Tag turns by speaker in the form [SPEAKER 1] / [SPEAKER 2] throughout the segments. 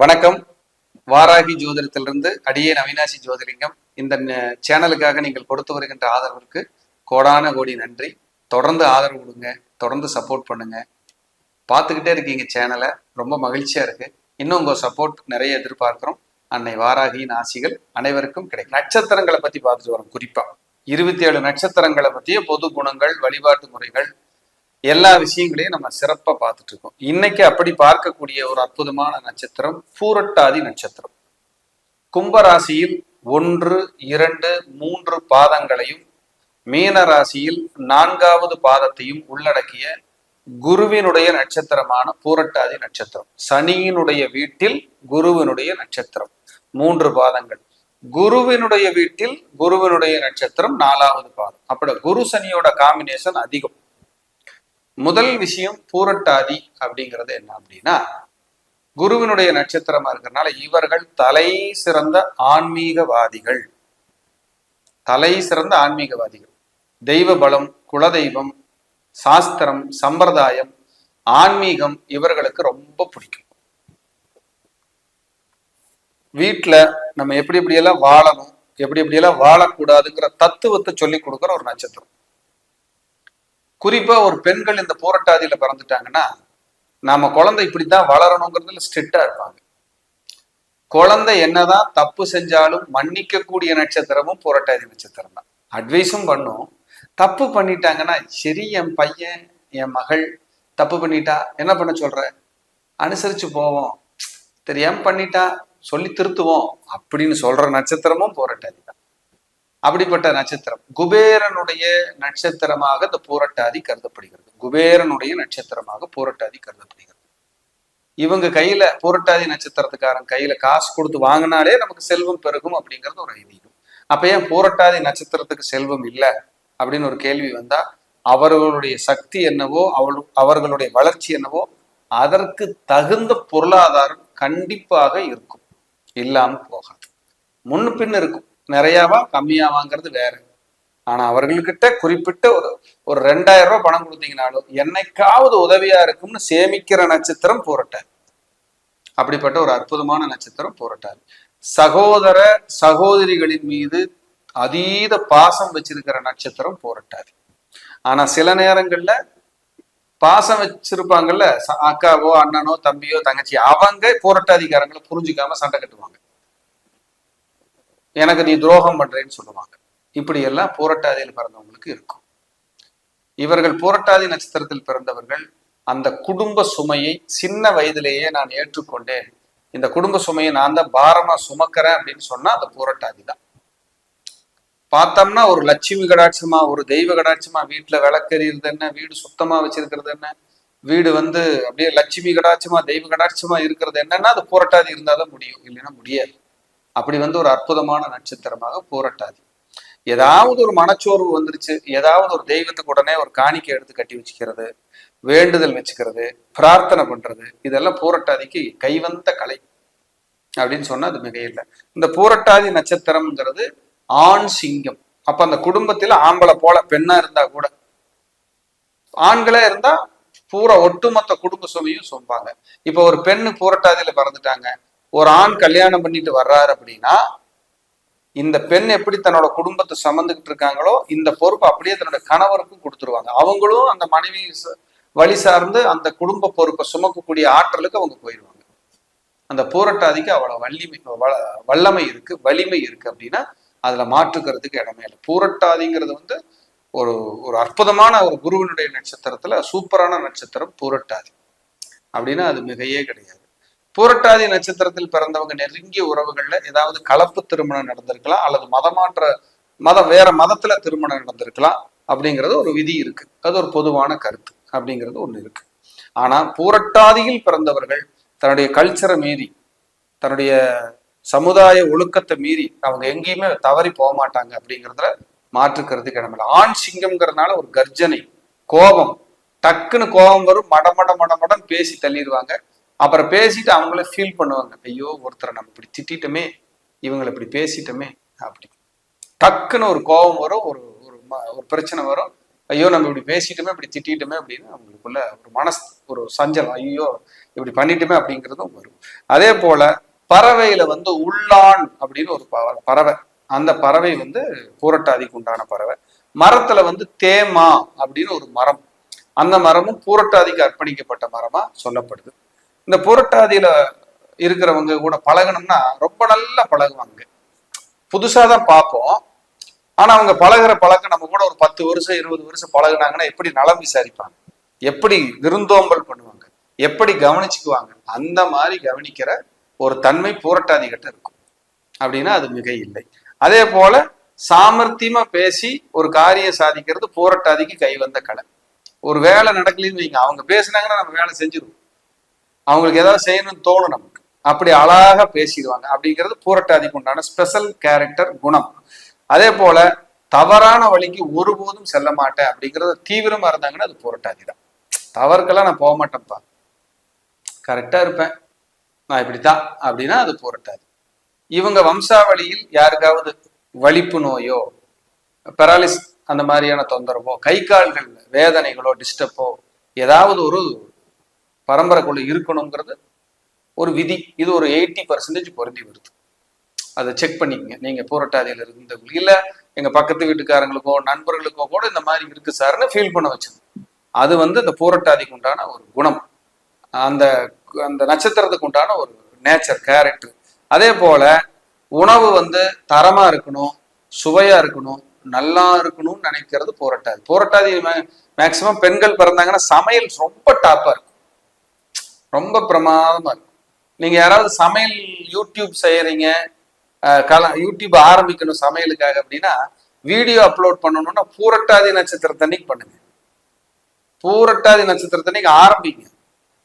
[SPEAKER 1] வணக்கம். வாராகி ஜோதிடத்திலிருந்து அடியேன் அவினாசி ஜோதிலிங்கம். இந்த சேனலுக்காக நீங்கள் கொடுத்து வருகின்ற ஆதரவிற்கு கோடான கோடி நன்றி. தொடர்ந்து ஆதரவு கொடுங்க. தொடர்ந்து சப்போர்ட் பண்ணுங்க. பார்த்துக்கிட்டே இருக்கீங்க சேனலை. ரொம்ப மகிழ்ச்சியா இருக்கு. இன்னும் உங்க சப்போர்ட் நிறைய எதிர்பார்க்கிறோம். அன்னை வாராகியின் ஆசிகள் அனைவருக்கும் கிடைக்கும். நட்சத்திரங்களை பத்தி பார்த்துட்டு வரோம் குறிப்பா. இருபத்தி ஏழு நட்சத்திரங்களை பற்றிய பொது குணங்கள் வழிபாட்டு முறைகள் எல்லா விஷயங்களையும் நம்ம சிறப்பா பார்த்துட்டு இருக்கோம் இன்னைக்கு அப்படி பார்க்கக்கூடிய ஒரு அற்புதமான நட்சத்திரம் பூரட்டாதி நட்சத்திரம். கும்பராசியில் ஒன்று இரண்டு மூன்று பாதங்களையும் மீன ராசியில் நான்காவது பாதத்தையும் உள்ளடக்கிய குருவினுடைய நட்சத்திரமான பூரட்டாதி நட்சத்திரம். சனியினுடைய வீட்டில் குருவினுடைய நட்சத்திரம். மூன்று பாதங்கள். குருவினுடைய வீட்டில் குருவினுடைய நட்சத்திரம் நாலாவது பாதம். அப்படி குரு சனியோட காம்பினேஷன் அதிகம். முதல் விஷயம் பூரட்டாதி அப்படிங்கிறது என்ன அப்படின்னா குருவினுடைய நட்சத்திரமா இருக்கிறதுனால இவர்கள் தலை சிறந்த ஆன்மீகவாதிகள். தலை சிறந்த ஆன்மீகவாதிகள். தெய்வ பலம் குலதெய்வம் சாஸ்திரம் சம்பிரதாயம் ஆன்மீகம் இவர்களுக்கு ரொம்ப பிடிக்கும். வீட்டுல நம்ம எப்படி எப்படியெல்லாம் வாழணும் எப்படி எப்படியெல்லாம் வாழக்கூடாதுங்கிற தத்துவத்தை சொல்லி கொடுக்குற ஒரு நட்சத்திரம். குறிப்பா ஒரு பெண்கள் இந்த போராட்டாதியில பிறந்துட்டாங்கன்னா நாம குழந்தை இப்படித்தான் வளரணுங்கிறதுல ஸ்ட்ரிக்டா இருப்பாங்க. குழந்தை என்னதான் தப்பு செஞ்சாலும் மன்னிக்க கூடிய நட்சத்திரமும் போராட்டாதி நட்சத்திரம் தான். அட்வைஸும் பண்ணும். தப்பு பண்ணிட்டாங்கன்னா சரி என் பையன் என் மகள் தப்பு பண்ணிட்டா என்ன பண்ண சொல்ற? அனுசரிச்சு போவோம். தெரியாம பண்ணிட்டா சொல்லி திருத்துவோம். அப்படின்னு சொல்ற நட்சத்திரமும் போராட்டாதி தான். அப்படிப்பட்ட நட்சத்திரம். குபேரனுடைய நட்சத்திரமாக இந்த பூரட்டாதி கருதப்படுகிறது. குபேரனுடைய நட்சத்திரமாக பூரட்டாதி கருதப்படுகிறது. இவங்க கையில பூரட்டாதி நட்சத்திரத்துக்காரன் கையில காசு கொடுத்து வாங்கினாலே நமக்கு செல்வம் பெருகும் அப்படிங்கிறது ஒரு ஐதீகம். அப்ப ஏன் பூரட்டாதி நட்சத்திரத்துக்கு செல்வம் இல்லை? அப்படின்னு ஒரு கேள்வி வந்தா அவர்களுடைய சக்தி என்னவோ அவள் அவர்களுடைய வளர்ச்சி என்னவோ அதற்கு தகுந்த பொருளாதாரம் கண்டிப்பாக இருக்கும். இல்லாம போகாது. முன்னு பின் இருக்கும். நிறையாவா கம்மியாவாங்கிறது வேற. ஆனா அவர்கள்கிட்ட குறிப்பிட்ட ஒரு ஒரு ரெண்டாயிரம் ரூபாய் பணம் கொடுத்தீங்கனாலும் என்னைக்காவது உதவியா இருக்கும்னு சேமிக்கிற நட்சத்திரம் போரட்டார். அப்படிப்பட்ட ஒரு அற்புதமான நட்சத்திரம் போரட்டார். சகோதர சகோதரிகளின் மீது அதீத பாசம் வச்சிருக்கிற நட்சத்திரம் போரட்டார். ஆனா சில நேரங்கள்ல பாசம் வச்சிருப்பாங்கல்ல அக்காவோ அண்ணனோ தம்பியோ தங்கச்சி அவங்க போராட்டாதிகாரங்களை புரிஞ்சுக்காம சண்டை கட்டுவாங்க. எனக்கு நீ துரோகம் பண்றேன்னு சொல்லுவாங்க. இப்படி எல்லாம் போராட்டாதியில் பிறந்தவங்களுக்கு இருக்கும். இவர்கள் போராட்டாதி நட்சத்திரத்தில் பிறந்தவர்கள் அந்த குடும்ப சுமையை சின்ன வயதிலேயே நான் ஏற்றுக்கொண்டேன். இந்த குடும்ப சுமையை நான் தான் பாரமா சுமக்கிறேன் அப்படின்னு சொன்னா அந்த போராட்டாதி தான். பார்த்தோம்னா ஒரு லட்சுமி கடாட்சமா ஒரு தெய்வ கடாட்சமா வீட்டுல விளக்கறிறது என்ன வீடு சுத்தமா வச்சிருக்கிறது என்ன வீடு வந்து அப்படியே லட்சுமி கடாட்சமா தெய்வ கடாட்சமா இருக்கிறது என்னன்னா அது போராட்டாதி இருந்தாதான் முடியும் இல்லைன்னா முடியாது. அப்படி வந்து ஒரு அற்புதமான நட்சத்திரமாக போராட்டாதி. ஏதாவது ஒரு மனச்சோர்வு வந்துருச்சு ஏதாவது ஒரு தெய்வத்துக்கு உடனே ஒரு காணிக்கை எடுத்து கட்டி வச்சுக்கிறது வேண்டுதல் வச்சுக்கிறது பிரார்த்தனை பண்றது இதெல்லாம் பூரட்டாதிக்கு கைவந்த கலை அப்படின்னு சொன்னா அது மிகையில்லை. இந்த பூரட்டாதி நட்சத்திரம்ங்கிறது ஆண் சிங்கம். அப்ப அந்த குடும்பத்துல ஆம்பளை போல பெண்ணா இருந்தா கூட ஆண்களே இருந்தா பூரா ஒட்டுமொத்த குடும்ப சுமையும் சொம்பாங்க. இப்ப ஒரு பெண்ணு பூரட்டாதியில பறந்துட்டாங்க ஒரு ஆண் கல்யாணம் பண்ணிட்டு வர்றாரு அப்படின்னா இந்த பெண் எப்படி தன்னோட குடும்பத்தை சமந்துக்கிட்டு இருக்காங்களோ இந்த பொறுப்பு அப்படியே தன்னோட கணவருக்கும் கொடுத்துருவாங்க. அவங்களும் அந்த மனைவி ச- வழி சார்ந்து அந்த குடும்ப பொறுப்பை சுமக்கக்கூடிய ஆற்றலுக்கு அவங்க போயிடுவாங்க அந்த போராட்டாதிக்கு அவ்வளவு வல்லிமை வ- வல்லமை இருக்கு வலிமை இருக்கு அப்படின்னா அதுல மாற்றுக்கிறதுக்கு இடமே இல்லை. பூரட்டாதிங்கிறது வந்து ஒரு ஒரு அற்புதமான ஒரு குருவினுடைய நட்சத்திரத்துல சூப்பரான நட்சத்திரம் பூரட்டாதி. அப்படின்னா அது மிகையே கிடையாது. பூரட்டாதி நட்சத்திரத்தில் பிறந்தவங்க நெருங்கிய உறவுகள்ல ஏதாவது கலப்பு திருமணம் நடந்திருக்கலாம் அல்லது மதமாற்ற மதம் வேற மதத்துல திருமணம் நடந்திருக்கலாம் அப்படிங்கிறது ஒரு விதி இருக்கு. அது ஒரு பொதுவான கருத்து அப்படிங்கிறது ஒண்ணு இருக்கு. ஆனா பூரட்டாதியில் பிறந்தவர்கள் தன்னுடைய கல்ச்சரை மீறி தன்னுடைய சமுதாய ஒழுக்கத்தை மீறி அவங்க எங்கேயுமே தவறி போக மாட்டாங்க அப்படிங்கிறதுல மாற்றுக்கிறது கிடமில்ல ஆண் சிங்கம்ங்கிறதுனால ஒரு கர்ஜனை கோபம் டக்குன்னு கோபம் வரும் மடமட மடமடன் பேசி தள்ளிடுவாங்க. அப்புறம் பேசிட்டு அவங்களே ஃபீல் பண்ணுவாங்க. ஐயோ ஒருத்தரை நம்ம இப்படி திட்டிட்டோமே இவங்களை இப்படி பேசிட்டோமே அப்படி. டக்குன்னு ஒரு கோபம் வரும் ஒரு ஒரு ம- ஒரு பிரச்சனை வரும். ஐயோ நம்ம இப்படி பேசிட்டோமே இப்படி திட்டிட்டோமே அப்படின்னு அவங்களுக்குள்ள ஒரு மனசு ஒரு சஞ்சலம் ஐயோ இப்படி பண்ணிட்டோமே அப்படிங்கிறதும் வரும். அதே போல பறவையில வந்து உள்ளான் அப்படின்னு ஒரு ப- பறவை. அந்த பறவை வந்து பூரட்டாதிக்கு உண்டான பறவை. மரத்துல வந்து தேமா அப்படின்னு ஒரு மரம். அந்த மரமும் பூரட்டாதிக்கு அர்ப்பணிக்கப்பட்ட மரமா சொல்லப்படுது. இந்த புரட்டாதியில இருக்கிறவங்க கூட பழகணும்னா ரொம்ப நல்லா பழகுவாங்க. புதுசா தான் பார்ப்போம். ஆனா அவங்க பழகுற பழக்கம் நம்ம கூட ஒரு பத்து வருஷம் இருபது வருஷம் பழகுனாங்கன்னா எப்படி நலம் விசாரிப்பாங்க? எப்படி விருந்தோம்பல் பண்ணுவாங்க? எப்படி கவனிச்சுக்குவாங்க? அந்த மாதிரி கவனிக்கிற ஒரு தன்மை பூரட்டாதி கிட்ட இருக்கும். அப்படின்னா அது மிக இல்லை அதே போல சாமர்த்தியமா பேசி ஒரு காரியம் சாதிக்கிறது பூரட்டாதிக்கு கை வந்த கலை. ஒரு வேலை நடக்கலன்னு வைங்க. அவங்க பேசுனாங்கன்னா நம்ம வேலை செஞ்சிருவோம். அவங்களுக்கு ஏதாவது செய்யணும்னு தோணும் நமக்கு. அப்படி அழகா பேசிடுவாங்க. அப்படிங்கிறது பூரட்டாதிக்கு உண்டான ஸ்பெஷல் கேரக்டர் குணம். அதே போல தவறான வழிக்கு ஒருபோதும் செல்ல மாட்டேன் அப்படிங்கிறது தீவிரமா இருந்தாங்கன்னா அது பூரட்டாதி தான். தவறுக்கெல்லாம் நான் போக மாட்டேன்ப்பா. கரெக்டா இருப்பேன். நான் இப்படித்தான். அப்படின்னா அது பூரட்டாதி. இவங்க வம்சாவளியில் யாருக்காவது வலிப்பு நோயோ பெராலிஸ் அந்த மாதிரியான தொந்தரவோ கை கால்கள் வேதனைகளோ டிஸ்டர்போ ஏதாவது ஒரு பரம்பரைக்குள்ள இருக்கணுங்கிறது ஒரு விதி. இது ஒரு எயிட்டி பர்சன்டேஜ் பொருந்தி வருது. அதை செக் பண்ணிக்கங்க. நீங்க பூரட்டாதியில இருந்தவங்களுக்கு இல்ல எங்க பக்கத்து வீட்டுக்காரங்களுக்கோ நண்பர்களுக்கோ கூட இந்த மாதிரி இருக்கு சார்னு ஃபீல் பண்ண வச்சது அது வந்து இந்த போராட்டாதிக்கு உண்டான ஒரு குணம். அந்த அந்த நட்சத்திரத்துக்கு உண்டான ஒரு நேச்சர் கேரக்டர் அதே போல உணவு வந்து தரமா இருக்கணும் சுவையா இருக்கணும் நல்லா இருக்கணும்னு நினைக்கிறது போராட்டாதி. போராட்டாதி மேக்சிமம் பெண்கள் பிறந்தாங்கன்னா சமையல் ரொம்ப டாப்பா இருக்கும். ரொம்ப பிரமாதமா இருக்கும் நீங்க யாராவது சமையல் யூடியூப் செய்யறீங்க அஹ் கல யூடியூப் ஆரம்பிக்கணும் சமையலுக்காக அப்படின்னா வீடியோ அப்லோட் பண்ணணும்னா பூரட்டாதி நட்சத்திரத்தன்னைக்கு பண்ணுங்க. பூரட்டாதி நட்சத்திரத்தன்னைக்கு ஆரம்பிங்க.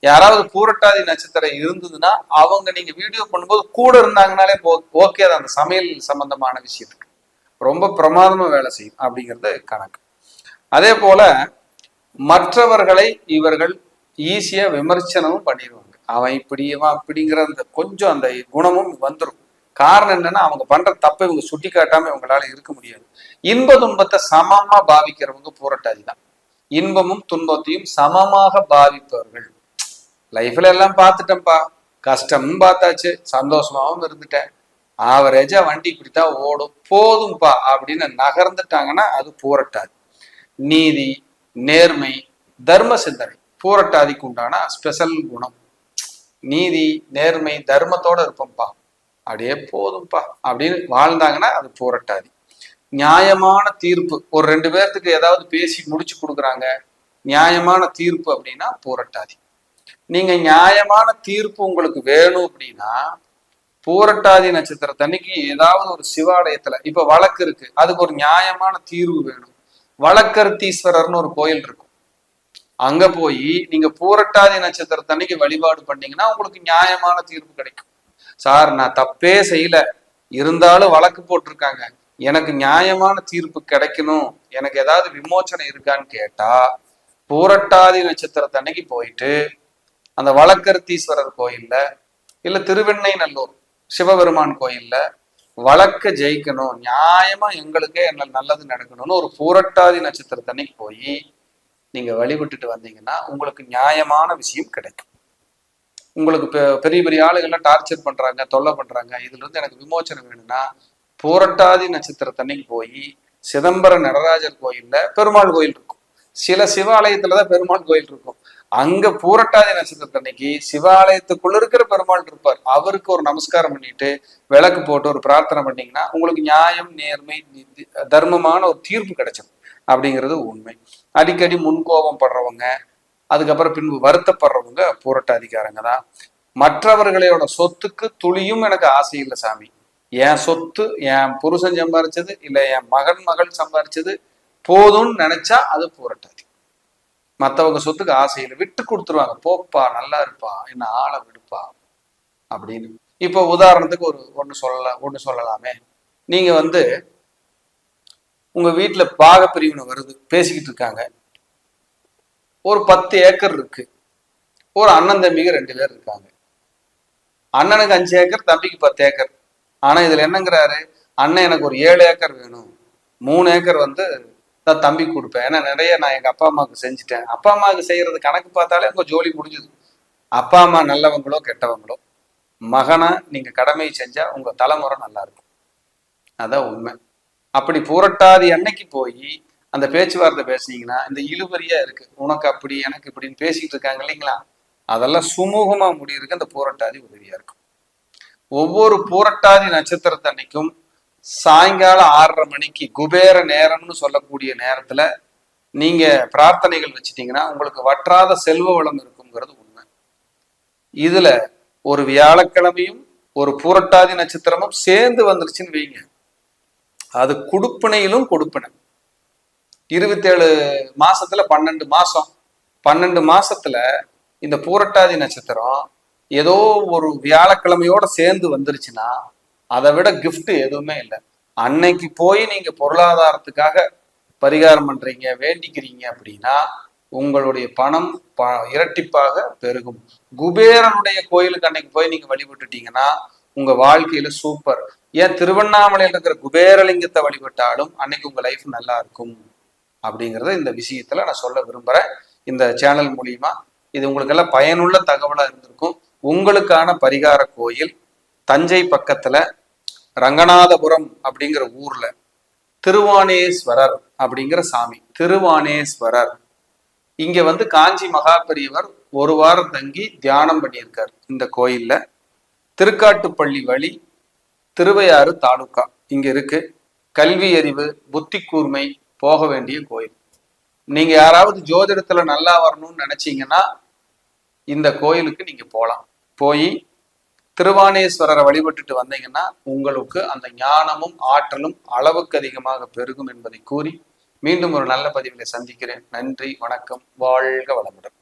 [SPEAKER 1] யாராவது பூரட்டாதி நட்சத்திரம் இருந்ததுன்னா அவங்க நீங்க வீடியோ பண்ணும்போது கூட இருந்தாங்கனாலே ஓகே தான். அந்த சமையல் சம்பந்தமான விஷயத்துக்கு. ரொம்ப பிரமாதமா வேலை செய்யும் அப்படிங்கிறது கணக்கு. அதே போல மற்றவர்களை இவர்கள் ஈஸியா விமர்சனமும் பண்ணிடுவாங்க. அவன் இப்படி இவன் அப்படிங்கிற அந்த கொஞ்சம் அந்த குணமும் வந்துடும் காரணம் என்னன்னா அவங்க பண்ற தப்பை இவங்க சுட்டி காட்டாம இவங்களால இருக்க முடியாது. இன்ப துன்பத்தை சமமா பாவிக்கிறவங்க பூரட்டாதி தான் இன்பமும் துன்பத்தையும் சமமாக பாவிப்பவர்கள். லைஃப்ல எல்லாம் பார்த்துட்டேன்ப்பா. கஷ்டமும் பார்த்தாச்சு. சந்தோஷமாவும் இருந்துட்டேன். ஆவரேஜா வண்டி இப்படித்தான் ஓடும். போதும்பா அப்படின்னு நகர்ந்துட்டாங்கன்னா அது பூரட்டாது நீதி நேர்மை தர்ம சிந்தனை. பூரட்டாதிக்கு உண்டான ஸ்பெஷல் குணம். நீதி நேர்மை தர்மத்தோட இருப்போம்ப்பா. அப்படியே போதும்ப்பா. அப்படின்னு வாழ்ந்தாங்கன்னா அது பூரட்டாதி. நியாயமான தீர்ப்பு. ஒரு ரெண்டு பேர்த்துக்கு ஏதாவது பேசி முடிச்சு கொடுக்குறாங்க. நியாயமான தீர்ப்பு அப்படின்னா பூரட்டாதி. நீங்க நியாயமான தீர்ப்பு உங்களுக்கு வேணும் அப்படின்னா பூரட்டாதி நட்சத்திரத்தன்னைக்கு ஏதாவது ஒரு சிவாலயத்துல இப்ப வழக்கு இருக்கு. அதுக்கு ஒரு நியாயமான தீர்வு வேணும். வழக்கர்த்தீஸ்வரர்னு ஒரு கோயில் இருக்கும். அங்க போய் நீங்க பூரட்டாதி நட்சத்திரத்தன்னைக்கு வழிபாடு பண்ணீங்கன்னா உங்களுக்கு நியாயமான தீர்ப்பு கிடைக்கும். சார் நான் தப்பே செய்யல. இருந்தாலும் வழக்கு போட்டிருக்காங்க. எனக்கு நியாயமான தீர்ப்பு கிடைக்கணும். எனக்கு ஏதாவது விமோச்சனை இருக்கான்னு கேட்டா பூரட்டாதி நட்சத்திரத்தன்னைக்கு போயிட்டு அந்த வழக்கருத்தீஸ்வரர் கோயில்ல இல்ல திருவெண்ணை நல்லூர் சிவபெருமான் கோயில்ல வழக்க ஜெயிக்கணும். நியாயமா எங்களுக்கே என்ன நல்லது நடக்கணும்னு ஒரு பூரட்டாதி நட்சத்திரத்தன்னைக்கு போய் நீங்க வழிபட்டுட்டு வந்தீங்கன்னா உங்களுக்கு நியாயமான விஷயம் கிடைக்கும். உங்களுக்கு பெ- பெரிய பெரிய ஆளுகள்லாம் டார்ச்சர் பண்றாங்க தொல்லை பண்றாங்க. இதுல இருந்து எனக்கு விமோச்சனம் வேணும்னா பூரட்டாதி நட்சத்திரத்தன்னைக்கு போய் சிதம்பரம் நடராஜர் கோயில்ல பெருமாள் கோயில் இருக்கும். சில சிவாலயத்துலதான் பெருமாள் கோயில் இருக்கும். அங்க பூரட்டாதி நட்சத்திரத்தன்னைக்கு சிவாலயத்துக்குள்ள இருக்கிற பெருமாள் இருப்பார். அவருக்கு ஒரு நமஸ்காரம் பண்ணிட்டு விளக்கு போட்டு ஒரு பிரார்த்தனை பண்ணீங்கன்னா உங்களுக்கு நியாயம் நேர்மை தர்மமான ஒரு தீர்ப்பு கிடைச்சிடும் அப்படிங்கிறது உண்மை. அடிக்கடி முன்கோபம் படுறவங்க அதுக்கப்புறம் பின்பு வருத்தப்படுறவங்க பூரட்டாதிகாரங்க தான். மற்றவர்களோட சொத்துக்கு துளியும் எனக்கு ஆசை இல்லை சாமி. என் சொத்து என் புருஷன் சம்பாரிச்சது இல்லை என் மகன் மகள் சம்பாரிச்சது போதும்னு நினைச்சா அது பூரட்டாதி மற்றவங்க சொத்துக்கு ஆசையில் விட்டு கொடுத்துருவாங்க. போப்பா நல்லா இருப்பா. என்ன ஆளை விடுப்பா? அப்படின்னு. இப்போ உதாரணத்துக்கு ஒரு ஒன்று சொல்ல ஒன்று சொல்லலாமே. நீங்கள் வந்து உங்க வீட்டுல பாக பிரிவினை வருது பேசிக்கிட்டு இருக்காங்க. ஒரு பத்து ஏக்கர் இருக்கு. ஒரு அண்ணன் தம்பிக்கு ரெண்டு பேர் இருக்காங்க. அண்ணனுக்கு அஞ்சு ஏக்கர் தம்பிக்கு பத்து ஏக்கர். ஆனா இதுல என்னங்கிறாரு? அண்ணன் எனக்கு ஒரு ஏழு ஏக்கர் வேணும். மூணு ஏக்கர் வந்து தான் தம்பி கொடுப்பேன். ஏன்னா நிறைய நான் எங்க அப்பா அம்மாவுக்கு செஞ்சுட்டேன். அப்பா அம்மாவுக்கு செய்யறது கணக்கு பார்த்தாலே உங்க ஜோலி முடிஞ்சுது. அப்பா அம்மா நல்லவங்களோ கெட்டவங்களோ மகனா நீங்க கடமை செஞ்சா உங்க தலைமுறை நல்லா இருக்கும். அதான் உண்மை. அப்படி பூரட்டாதி அன்னைக்கு போய் அந்த பேச்சுவார்த்தை பேசுனீங்கன்னா இந்த இழுபறியா இருக்கு. உனக்கு அப்படி எனக்கு இப்படின்னு பேசிட்டு இருக்காங்க இல்லைங்களா? அதெல்லாம் சுமூகமா முடியிருக்கு அந்த பூரட்டாதி உதவியா இருக்கும். ஒவ்வொரு பூரட்டாதி நட்சத்திரத்து அன்னைக்கும் சாயங்காலம் ஆறரை மணிக்கு குபேர நேரம்னு சொல்லக்கூடிய நேரத்துல நீங்க பிரார்த்தனைகள் வச்சிட்டீங்கன்னா உங்களுக்கு வற்றாத செல்வ வளம் இருக்குங்கிறது உண்மை. இதுல ஒரு வியாழக்கிழமையும் ஒரு பூரட்டாதி நட்சத்திரமும் சேர்ந்து வந்துருச்சுன்னு வைங்க. அது கொடுப்பனையிலும் கொடுப்பனை. இருபத்தேழு மாசத்துல பன்னெண்டு மாசம். பன்னெண்டு மாசத்துல இந்த பூரட்டாதி நட்சத்திரம் ஏதோ ஒரு வியாழக்கிழமையோட சேர்ந்து வந்துருச்சுன்னா அதை விட கிஃப்ட் எதுவுமே இல்லை. அன்னைக்கு போய் நீங்க பொருளாதாரத்துக்காக பரிகாரம் பண்றீங்க வேண்டிக்கிறீங்க அப்படின்னா உங்களுடைய பணம் ப இரட்டிப்பாக பெருகும். குபேரனுடைய கோயிலுக்கு அன்னைக்கு போய் நீங்க வழிபட்டுட்டீங்கன்னா உங்க வாழ்க்கையில சூப்பர் ஏன் திருவண்ணாமலையில் இருக்கிற குபேரலிங்கத்தை வழிபட்டாலும் அன்னைக்கு உங்க லைஃப் நல்லா இருக்கும் அப்படிங்கிறத இந்த விஷயத்துல நான் சொல்ல விரும்புறேன். இந்த சேனல் மூலியமா இது உங்களுக்கு எல்லாம் பயனுள்ள தகவலா இருந்திருக்கும். உங்களுக்கான பரிகார கோயில் தஞ்சை பக்கத்துல ரங்கநாதபுரம் அப்படிங்கிற ஊர்ல திருவானேஸ்வரர் அப்படிங்கிற சாமி திருவானேஸ்வரர். இங்க வந்து காஞ்சி மகாபெரியவர் ஒரு வாரம் தங்கி தியானம் பண்ணியிருக்கார் இந்த கோயில்ல. திருக்காட்டுப்பள்ளி வழி திருவையாறு தாலுக்கா இங்க இருக்கு. கல்வி அறிவு புத்தி கூர்மை போக வேண்டிய கோயில். நீங்க யாராவது ஜோதிடத்துல நல்லா வரணும்னு நினைச்சீங்கன்னா இந்த கோயிலுக்கு நீங்க போகலாம் போய் திருவானேஸ்வரரை வழிபட்டுட்டு வந்தீங்கன்னா உங்களுக்கு அந்த ஞானமும் ஆற்றலும் அளவுக்கு அதிகமாக பெருகும் என்பதை கூறி மீண்டும் ஒரு நல்ல பதிவில் சந்திக்கிறேன். நன்றி வணக்கம் வாழ்க வளமுடன்.